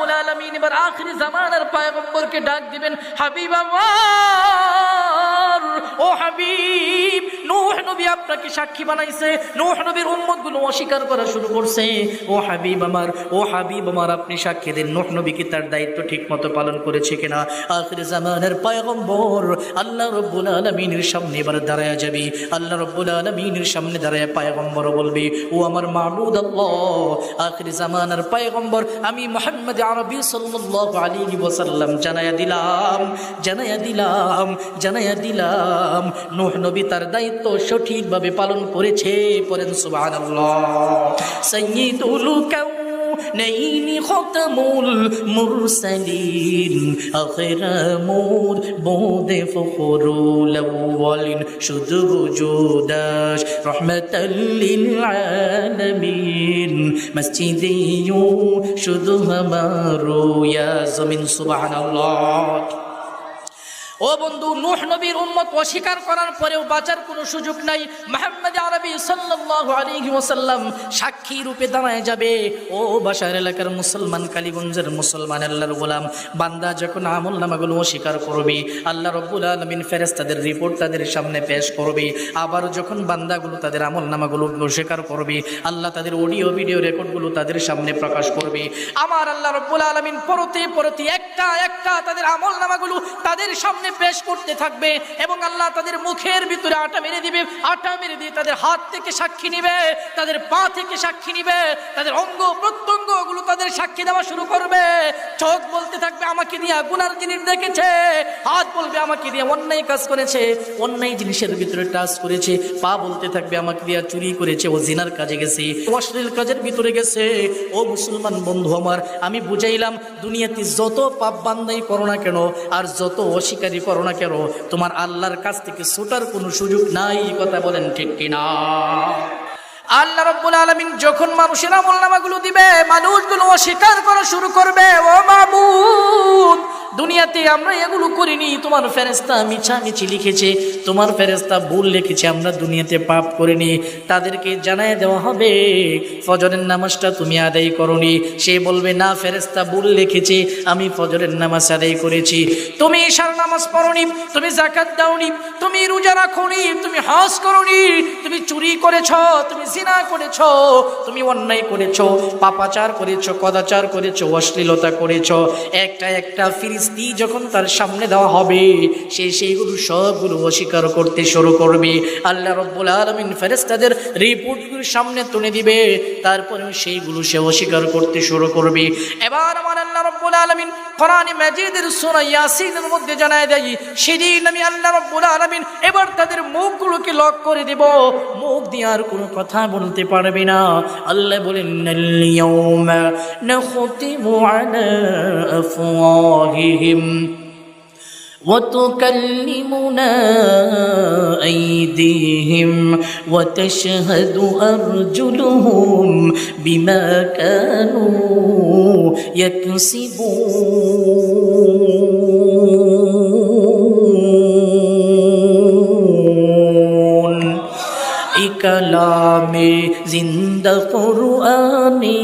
রব্বুল আলমিন এবার আখরি জামানার পয়গম্বরকে ডাক দিবেন হাবিবাবা ও হাবিব, নূহ নবী আপনাকে সাক্ষী বানাইছে। নূহ নবীর উম্মতগুলো অস্বীকার করা শুরু করছে। ও হাবিব আমার, ও হাবিব আমার, আপনি সাক্ষী দিন। নূহ নবী কি তার দায়িত্ব ঠিক মতো পালন করেছে কিনা? আখির জামানের পয়গম্বর, আল্লাহ রব্বুল আলমিনের সামনে এবার দাঁড়ায় যাবি। আল্লাহ রব্বুল আলমিনের সামনে দাঁড়ায় পয়গম্বর বলবি, ও আমার মাহমুদ আল্লাহ, আখির জামানার পয়গম্বর, আমি মোহাম্মদ আরবি সাল্লাল্লাহু আলাইহি ওয়াসাল্লাম জানায়া দিলাম জানায়া দিলাম জানায়া দিলাম নূহ নবী তার দায়িত্ব সঠিকভাবে পালন করেছে পড়েন সুবহানাল্লাহ সাইয়্যিদুল কাউ نين ختم المرسلين آخر مود بود فخر الأولين شد وجوداش رحمة للعالمين مسجدي شد همارو يا زمين سبحان الله ও বন্ধু, নূহ নবীর উম্মত অস্বীকার করার পরেও বাঁচার কোনো সুযোগ নাই। মোহাম্মদ আরবি সাল্লাল্লাহু সাক্ষী রূপে দাঁড়ায় যাবে। ও বাসার এলাকার মুসলমান কালীগঞ্জের মুসলমান আল্লাহর গোলাম, বান্দা যখন আমল নামাগুলো অস্বীকার করবে, আল্লাহ রব্বুল আলমিন ফেরেস তাদের রিপোর্ট তাদের সামনে পেশ করবে। আবার যখন বান্দাগুলো তাদের আমল নামাগুলো অস্বীকার করবে, আল্লাহ তাদের অডিও ভিডিও রেকর্ডগুলো তাদের সামনে প্রকাশ করবে। আমার আল্লাহ রব্বুল আলমিন পরতে পরতে একটা একটা তাদের আমল নামাগুলো তাদের সামনে পেশ করতে থাকবে এবং আল্লাহ তাদের মুখের ভিতরে আটা মেরে দিবে। আটা মেরে দিয়ে তাদের হাত থেকে সাক্ষী নিবে, তাদের পা থেকে সাক্ষী নিবে, তাদের অঙ্গ প্রত্যঙ্গগুলো তাদের সাক্ষী দেওয়া শুরু করবে। চোখ বলতে থাকবে, আমাকে দিয়ে গুনার জিনিস দেখেছে। হাত বলবে, আমাকে দিয়ে অন্যায় কাজ করেছে। অন্যায় জিনিসের ভিতরে টাচ করেছে। পা বলতে থাকবে, আমাকে দিয়ে চুরি করেছে, ও জিনার কাজে গেছে অশ্লীল কাজের ভিতরে গেছে। ও মুসলমান বন্ধু আমার, আমি বুঝাইলাম, দুনিয়াতে যত পাপ বান্দাই করো না কেন, আর যত অস্বীকারী করো না কেন? তোমার আল্লাহর কাছ থেকে ছোটার কোনো সুযোগ নাই কথা বলেন ঠিক কিনা? আল্লাহ রব্বুল আলমিন যখন মানুষের আমল দিবে, মানুষগুলো অস্বীকার করা শুরু করবে, ও মাবুদ দুনিয়াতে আমরা এগুলো করিনি। তোমার ফেরেস্তা মিছামিছি লিখেছে, তোমার ফেরেস্তা ভুল লিখেছে, আমরা দুনিয়াতে পাপ করিনি। তাদেরকে জানায় দেওয়া হবে, ফজরের নামাজটা তুমি আদায় করনি। সে বলবে, না ফেরেস্তা ভুল লিখেছে, আমি ফজরের নামাজ আদায় করেছি। তুমি ঈশার নামাজ পড়নি, তুমি জাকাত দাওনি, তুমি রোজা রাখোনি, তুমি হজ করনি, তুমি চুরি করেছ, তুমি জিনা করেছ, তুমি অন্যায় করেছ, পাপাচার করেছ, কদাচার করেছ, অশ্লীলতা করেছ। একটা একটা ফিরিস্তি যখন তার সামনে দেওয়া হবে, সে সেইগুলো সবগুলো অস্বীকার করতে শুরু করবে। আল্লাহ রব্বুল আলমিন ফেরেস্তাদের রিপোর্টগুলো সামনে তুলে দিবে তারপরে সেইগুলো সে অস্বীকার করতে শুরু করবে। এবার আমার আল্লাহ রব্বুল আলমিন কোরআন মাজিদের সূরা ইয়াসিনের মধ্যে জানায় দেয়, সেদিন আমি আল্লাহ রব্বুল আলামিন এবার তাদের মুখগুলোকে লক করে দেব। মুখ দিয়ে আর কোনো কথা বলতে পারবে না। আল্লাহ বলেন ইয়াউমা নাখতিমু আলা আফওয়াহিহিম। وتكلمنا أيديهم وتشهد أرجلهم بما كانوا يكسبون. কালামে জিন্দা কোরআনে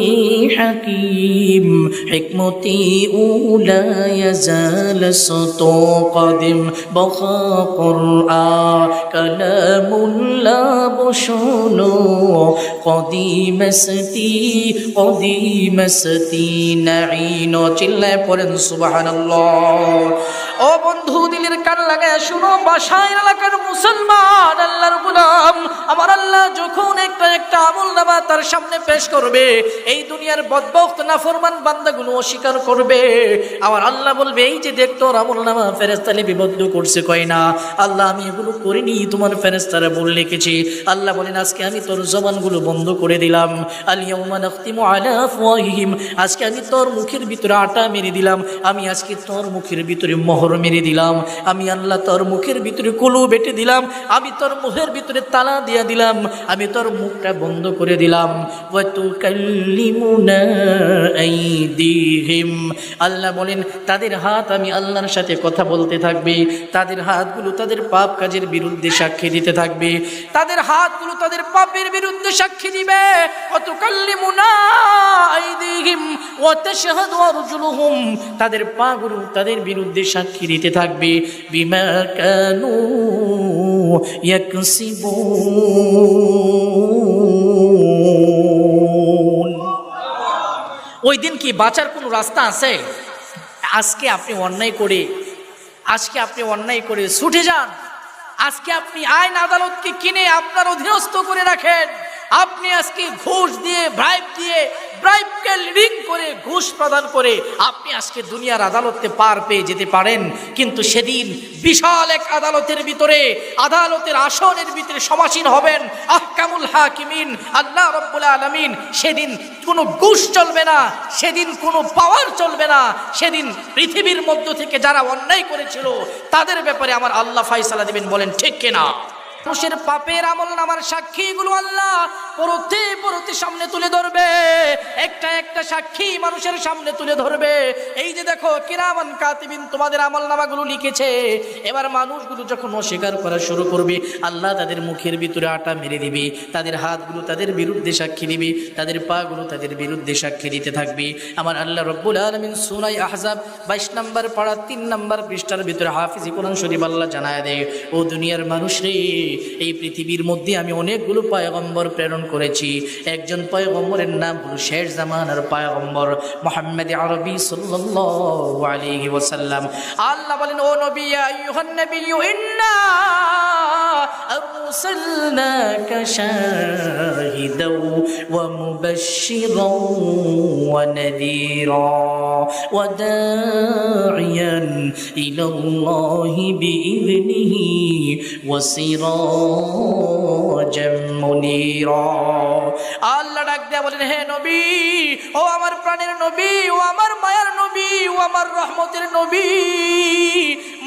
হাকিম, হিকমতি উলায় জাল সত কদিম, বখা কোরআ, কালামুল্লাহ বসনো কদিমসতি কদিমসতি নাইন চিল্লায় পড়েন সুবহানাল্লাহ। ও বন্ধু, দিলের কান লাগায় শুনো, বাসায় এলাকার মুসলমান, আল্লাহর একটা একটা আমল নামা তার সামনে পেশ করবে, এই দুনিয়ার বদবক্ত নাফরমান বান্দাগুলো অস্বীকার করবে। আমার আল্লাহ বলবে, এই যে দেখতো আমল নামা ফেরেস্তালে বিবদ্ধ করছে কয় না? আল্লাহ, আমি এগুলো করিনি, তোমার ফেরেস্তারা বল লিখেছি। আল্লাহ বলেন, আজকে আমি তোর জবানগুলো বন্ধ করে দিলাম। আজকে আমি তোর মুখের ভিতরে আটা মেরে দিলাম। আমি আজকে তোর মুখের ভিতরে মোহর মেরে দিলাম। আমি আল্লাহ তোর মুখের ভিতরে কুলু বেটে দিলাম। আমি তোর মুখের ভিতরে তালা দিয়া দিলাম। আমি তোর মুখটা বন্ধ করে দিলাম। আল্লাহ বলেন, তাদের হাত আমি আল্লাহর সাথে কথা বলতে থাকবে। তাদের হাতগুলো তাদের পাপ কাজের বিরুদ্ধে সাক্ষী দিতে থাকবে। তাদের হাতগুলো তাদের পাপের বিরুদ্ধে সাক্ষী দিবে। কত কাল্লিমুনা তাদের পাগুলো তাদের বিরুদ্ধে সাক্ষী দিতে থাকবে। বিমা কানু ওই দিন কি বাঁচার কোনো রাস্তা আছে? আজকে আপনি অন্যায় করে, আজকে আপনি অন্যায় করে ছুটে যান। আজকে আপনি আইন আদালতকে কিনে আপনার অধীনস্থ করে রাখেন। আপনি আজকে ঘুষ দিয়ে ব্রাইব দিয়ে ব্রাইবকে লিডিং করে, ঘুষ প্রদান করে আপনি আজকে দুনিয়ার আদালতে পার পেয়ে যেতে পারেন। কিন্তু সেদিন বিশাল এক আদালতের ভিতরে, আদালতের আসনের ভিতরে সমাসীন হবেন আহকামুল হাকিমিন, আল্লাহ রব্বুল আলমিন। সেদিন কোনো ঘুষ চলবে না, সেদিন কোনো পাওয়ার চলবে না। সেদিন পৃথিবীর মধ্য থেকে যারা অন্যায় করেছিল, তাদের ব্যাপারে আমার আল্লাহ ফাইসালা দিবেন, বলেন, ঠিক কিনা? মানুষের পাপের আমল নামার সাক্ষীগুলো আল্লাহ পরতে পরতে সামনে তুলে ধরবে। একটা একটা সাক্ষী মানুষের সামনে তুলে ধরবে। এই যে দেখো, কিরামান কাতিবিন তোমাদের আমল নামাগুলো লিখেছে। এবার মানুষগুলো যখন অস্বীকার করা শুরু করবে, আল্লাহ তাদের মুখের ভিতরে আটা মেরে দিবে, তাদের হাতগুলো তাদের বিরুদ্ধে সাক্ষী দিবে, তাদের পাগুলো তাদের বিরুদ্ধে সাক্ষী দিতে থাকবে। আমার আল্লাহ রব্বুল আলমিন সুনাই আহজাব বাইশ নম্বর পাড়া, তিন নম্বর পৃষ্ঠার ভিতরে হাফিজ কোরআন শরীফ আল্লাহ জানায় দেয়, ও দুনিয়ার মানুষ রে, এই পৃথিবীর মধ্যে আমি অনেকগুলো পয়গম্বর প্রেরণ করেছি। একজন পয়গম্বরের নাম হলো শেষ জামানার পয়গম্বর মোহাম্মদ আরবি সাল্লাল্লাহু আলাইহি ওয়াসাল্লাম আল্লাহ বলেন ও নবী ইয়া আইয়ুহান নবিয়্যু ইন্না أرسلناك شاهدا ومبشرا ونذيرا وداعيا إلى الله بإذنه وسراجا মুনির। আল্লাহ ডাক দেয়া বলেন, হে নবী, ও আমার প্রাণের নবী, ও আমার মায়ার নবী, ও আমার রহমতের নবী,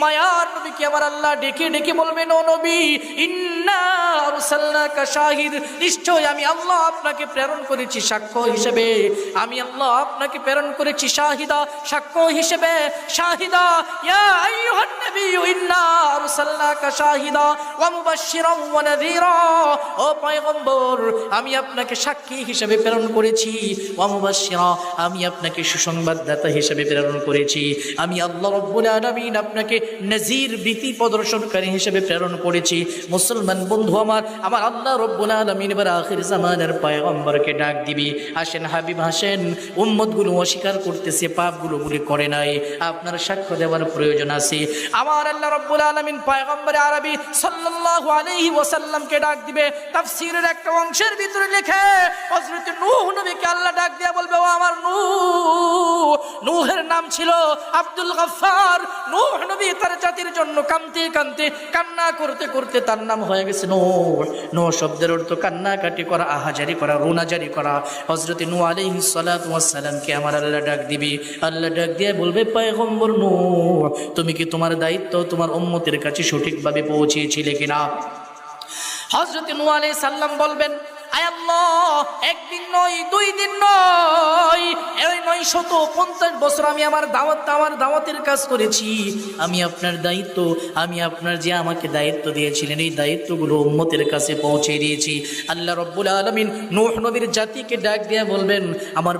মায়ার নবী নবীকে আমার আল্লাহ ডেকে ডেকে বলবেন ও নবী ইন্নাকা শাহিদ, নিশ্চয় আমি আল্লাহ আপনাকে প্রেরণ করেছি সাক্ষ্য হিসেবে। আমি আল্লাহ আপনাকে প্রেরণ করেছি শাহিদা, সাক্ষ্য হিসেবে, শাহিদা, ইয়া আইয়ুহান ওয়া মুবাশশিরান ওয়া নাযীরা। ও পয়গম্বর, আমি আপনাকে সাক্ষী হিসেবে প্রেরণ করেছি। ওয়া আমি আপনাকে সুসংবাদদাতা হিসেবে প্রেরণ করেছি। আমি আল্লাহ রব্বুল আলামিন আপনাকে নজির ভীতি প্রদর্শনকারী হিসেবে প্রেরণ করেছি। মুসলমান বন্ধু আমার আমার আল্লাহ রব্বুল আলামিন এবার আখির জামানের পয়গম্বরকে ডাক দিবি। আসেন হাবিব হাসেন উম্মতগুলো অস্বীকার করতেছে, পাপগুলো গুলি করে নাই। আপনার সাক্ষ্য দেওয়ার প্রয়োজন আছে। আমার আল্লাহ রব্বুল আলামিন পয়গম্বর আরবি সাল্লাল্লাহু আলাইহি ওয়াসাল্লামকে ডাক দিবে। তাফসীরের একটা অংশের ভিতরে লেখে হযরত নূহ নবীকে আল্লাহ ডাক দিয়া বলবে, ও আমার নূহ, নূহের নাম ছিল আব্দুল গফফার। নূহ নবী তার জাতির জন্য কাঁদতে কাঁদতে কান্না করতে করতে তার নাম হয়ে গেছে নূহ। নূহ শব্দের অর্থ কান্নাকাটি করা, আহাজারি করা, রুনাজারি করা। হযরত নূহ আলাইহিস সালাতু ওয়াস আমার আল্লাহ ডাক দিবি। আল্লাহ ডাক দিয়ে বলবে, পয়গম্বর নূহ, তুমি কি তোমার দায়িত্ব তোমার উম্মতের কাছে সঠিকভাবে পৌঁছিয়েছিলে কিনা? হজরত নু আলাই সাল্লাম বলবেন আল্লাহ, একদিন নয়, দুই দিন নয়, এই নয় শত পঞ্চাশ বছর আমি আমার দাওয়াত, আমার দাওয়াতের কাজ করেছি। আমি আপনার দায়িত্ব, আমি আপনার যে আমাকে দায়িত্ব দিয়েছিলেন, এই দায়িত্বগুলো উম্মতের কাছে পৌঁছে দিয়েছি। আল্লাহ রব্বুল আলমিন নূহ নবীর জাতিকে ডাক দিয়ে বলবেন, আমার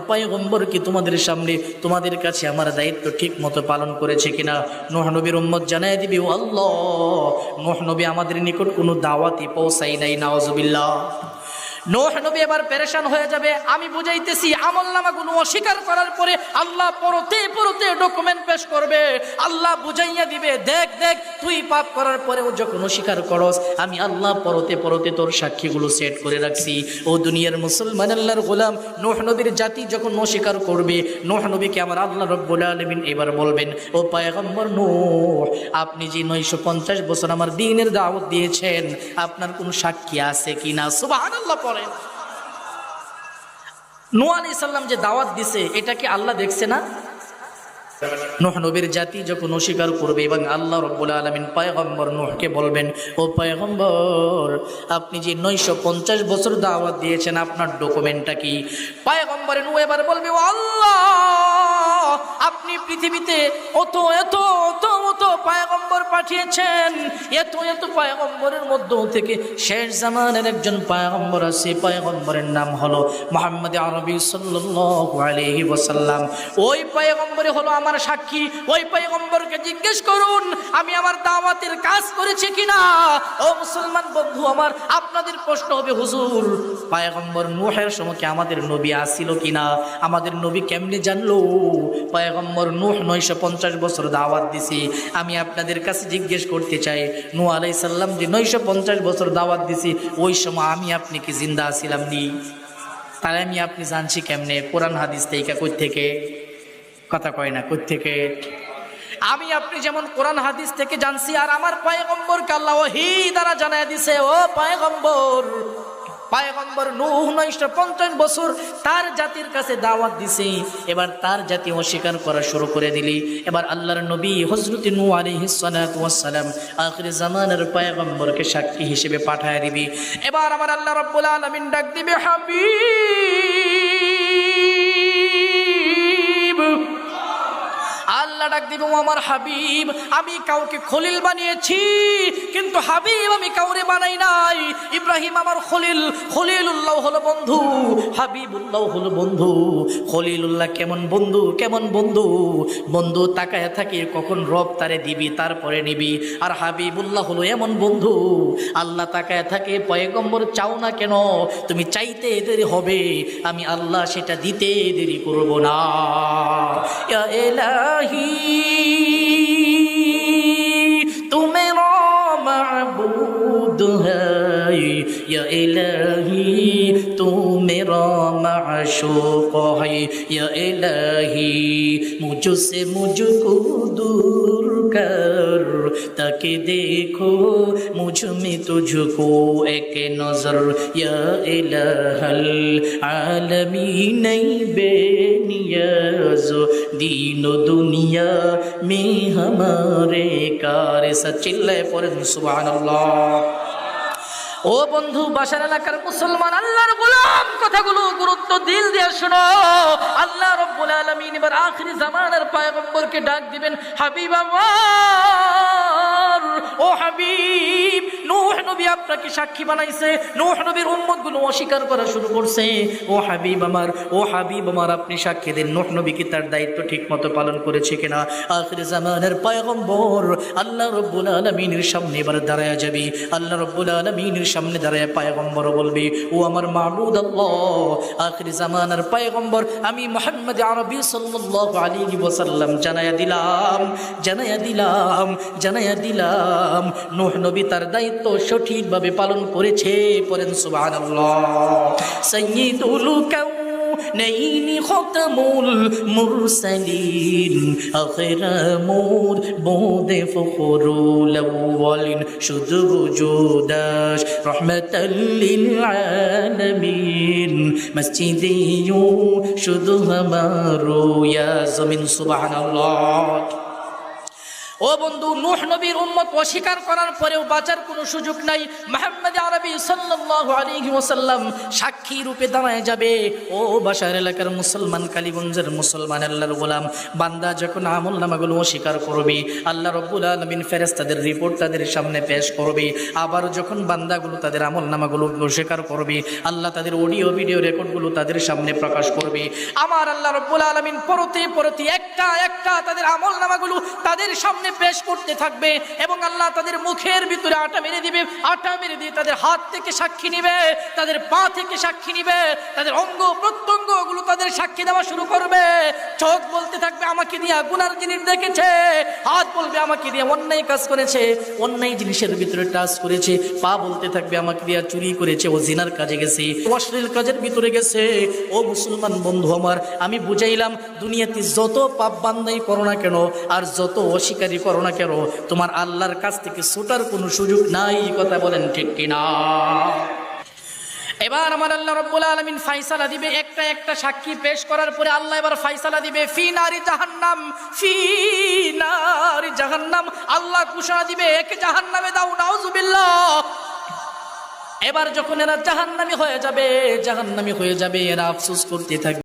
কি তোমাদের সামনে তোমাদের কাছে আমার দায়িত্ব ঠিক মতো পালন করেছে কিনা? নূহ নবীর উম্মত জানাই দিবি, আল্লাহ, নূহ আমাদের নিকট কোনো দাওয়াতি পৌঁছাই নাই নাওজবিল্লাহ নোহ নবী এবার পেরেশান হয়ে যাবে। আমি বুঝাইতেছি, আমল নামাগুলো অস্বীকার করার পরে আল্লাহ পরতে পরতে ডকুমেন্ট পেশ করবে। আল্লাহ বুঝাইয়া দিবে, দেখ দেখ, তুই পাপ করার পরেও যখন অস্বীকার করস, আমি আল্লাহ পরতে পরতে তোর সাক্ষীগুলো সেট করে রাখছি। ও দুনিয়ার মুসলমান আল্লাহর গোলাম, নোহ নবীর জাতি যখন অস্বীকার করবে, নোহ নবীকে আমার আল্লাহ রব্বুল আলমিন এবার বলবেন, ও পায়গম্বর নোহ, আপনি যে নয়শো পঞ্চাশ বছর আমার দিনের দাওয়াত দিয়েছেন, আপনার কোনো সাক্ষী আছে কি না সুবহানাল্লাহ পড়েন নূহ আলাইহিস সালাম যে দাওয়াত দিছে, এটা কি আল্লাহ দেখছে না? নোহ নবীর জাতি যখন অস্বীকার করবে এবং আল্লাহ রব্বুল আলমিন পায়গম্বর নোহকে বলবেন, ও পায়গম্বর, আপনি যে নয়শো পঞ্চাশ বছর দাওয়াত দিয়েছেন, আপনার ডকুমেন্টটা কি? পায়গম্বরে নু এবার বলবে, ও আল্লাহ, আপনি পৃথিবীতে অত, এত, অত পায়গম্বর পাঠিয়েছেন। এত এত পায়গম্বরের মধ্য থেকে শেষ জামানের একজন পায়গম্বর আছে। পায়গম্বরের নাম হলো মোহাম্মদ আরবি সাল্লাল্লাহু আলাইহি ওয়াসাল্লাম। ওই পায়গম্বরে হলো আমার সাক্ষী। ওই পায়গম্বরকে জিজ্ঞেস করুন, আমি আমার দাওয়াতের কাজ করেছি কিনা? ও মুসলমান বন্ধু আমার, আপনাদের প্রশ্ন হবে, হুজুর, পায়গম্বর নুহের সময় আমাদের নবী আসিল কিনা? আমাদের নবী কেমনে জানলো? পায়গম্বর নূহ নয়শো পঞ্চাশ বছর দাওয়াত দিছি। আমি আপনাদের কাছে জিজ্ঞেস করতে চাই নু আলাই সাল্লাম যে নয়শো পঞ্চাশ বছর দাওয়াত দিছি, ওই সময় আমি আপনি কি জিন্দা আসিলাম নি? তাহলে আমি আপনি জানছি কেমনে? কোরআন হাদিস থেকে কই থেকে? কথা কয় না, কই থেকে? আমি আপনি যেমন কোরআন হাদিস থেকে জানছি, আর আমার পায়গম্বরকে আল্লাহ ওহি দ্বারা জানায় দিছে, ও পায়গম্বর পায়গম্বর নূহ নয়শো পঞ্চাশ বছর তার জাতির কাছে দাওয়াত দিছে। এবার তার জাতি অস্বীকার করা শুরু করে দিলি। এবার আল্লাহর নবী হজরত নূ আলাইহিস আখরি জামানের পায়গম্বরকে সাক্ষী হিসেবে পাঠায় দিবি। এবার আমার আল্লাহ রব্বুল আলমিন ডাক দিবে, হাবিব! আল্লাহ ডাক দিব, "ও আমার হাবিব, আমি কাউকে খলিল বানিয়েছি, কিন্তু হাবিব আমি কাউরে বানাই নাই। ইব্রাহিম আমার খলিল, খলিলুল্লাহ হলো বন্ধু, হাবিবুল্লাহ হলো বন্ধু। খলিলুল্লাহ কেমন বন্ধু কেমন বন্ধু? বন্ধু তাকায় থাকে, কখন রব তারে দিবি, তারপরে নিবি। আর হাবিবুল্লাহ হলো এমন বন্ধু। আল্লাহ তাকায় থাকে, পয়গম্বর চাও না কেন? তুমি চাইতে দেরি হবে, আমি আল্লাহ সেটা দিতে দেরি করব না। माशूक है या इलाही मुझसे मुझको दूर कर ताकि देखो मुझ में तुझको एक नजर या इलाहल आलमी नहीं बेनियाज दीनो दुनिया में हमारे कार सचिल्ले पर सुबह अल्लाह ও বন্ধু, বাসার এলাকার মুসলমান, আল্লাহর গোলাম, কথাগুলো গুরুত্ব দিল দিয়ে শোনো। আল্লাহ রব্বুল আলামিন এবার আখিরি জামানার পায়গম্বরকে ডাক দিবেন, হাবিব আমার ও হাবিব, নূহ নবী আপনাকে সাক্ষী বানাইছে। নূহ নবীর উম্মতগুলো অস্বীকার করা শুরু করছে। ও হাবিব আমার, ও হাবিব আমার, আপনি সাক্ষী দিন। নূহ নবী কি তার দায়িত্ব ঠিকমতো পালন করেছে কিনা? আখিরি জামানের পয়গম্বর, আল্লাহ রব্বুল আলামিনের সামনে এবার দাঁড়ায় যাবি। আল্লাহ রব্বুল আলামিনের সামনে দাঁড়ায় পায়গম্বর বলবি, ও আমার মাহবুদ আল্লাহ, আখিরি জামানার পায়গম্বর, আমি মোহাম্মদ আরবি সাল্লাল্লাহু আলাইহি ওয়াসাল্লাম জানায়া দিলাম জানায়া দিলাম জানায়া দিলাম নূহ নবী তার দায়িত্ব সঠিকভাবে পালন করেছে পড়েন সুবহানাল্লাহ সাইয়্যিদুল কাউ نين ختم المرسلين آخر مود بود فخر الأولين شد وجوداش رحمة للعالمين مسجدي شد همارو يا زمين سبحان الله ও বন্ধু, নূহ নবীর উম্মত অস্বীকার করার পরেও বাঁচার কোনো সুযোগ নাই। মোহাম্মদ আরবি সাল্লাল্লাহু আলাইহি ওয়াসাল্লাম সাক্ষী রূপে দাঁড়ায় যাবে। ও বাসার এলাকার মুসলমান কালীগঞ্জের মুসলমান আল্লাহর গোলাম, বান্দা যখন আমল নামাগুলো অস্বীকার করবে, আল্লাহ রব্বুল আলমিন ফেরেস তাদের রিপোর্ট তাদের সামনে পেশ করবে। আবার যখন বান্দাগুলো তাদের আমল নামাগুলো অস্বীকার করবে, আল্লাহ তাদের অডিও, ভিডিও রেকর্ডগুলো তাদের সামনে প্রকাশ করবে। আমার আল্লাহ রব্বুল আলমিন পরতে পরতে একটা একটা তাদের আমল নামাগুলো তাদের সামনে পেশ করতে থাকবে এবং আল্লাহ তাদের মুখের ভিতরে আটা মেরে দিবে। আটা মেরে দিয়ে তাদের হাত থেকে সাক্ষী নিবে, তাদের পা থেকে সাক্ষী নিবে, তাদের অঙ্গ প্রত্যঙ্গগুলো তাদের সাক্ষী দেওয়া শুরু করবে। চোখ বলতে থাকবে, আমাকে দিয়ে গুনার জিনিস দেখেছে। হাত বলবে, আমাকে দিয়ে অন্যায় কাজ করেছে। অন্যায় জিনিসের ভিতরে টাচ করেছে। পা বলতে থাকবে, আমাকে দিয়ে চুরি করেছে, ও জিনার কাজে গেছে অশ্লীল কাজের ভিতরে গেছে। ও মুসলমান বন্ধু আমার, আমি বুঝাইলাম, দুনিয়াতে যত পাপ বান্দাই করো না কেন, আর যত অস্বীকারী করো না কেন? তোমার আল্লাহর কাছ থেকে ছোটার কোনো সুযোগ নাই কথা বলেন ঠিক কিনা? এবার আমার আল্লাহ রব্বুল আলমিন ফাইসালা দিবে, একটা একটা সাক্ষী পেশ করার পরে আল্লাহ এবার ফাইসালা দিবে, ফি নারী জাহান্নাম, ফি নারী জাহান্নাম, আল্লাহ ঘোষণা দিবে, একে জাহান্নামে দাও, নাউজুবিল্লাহ। এবার যখন এরা জাহান্নামি হয়ে যাবে, জাহান্নামি হয়ে যাবে, এরা আফসোস করতে থাকবে।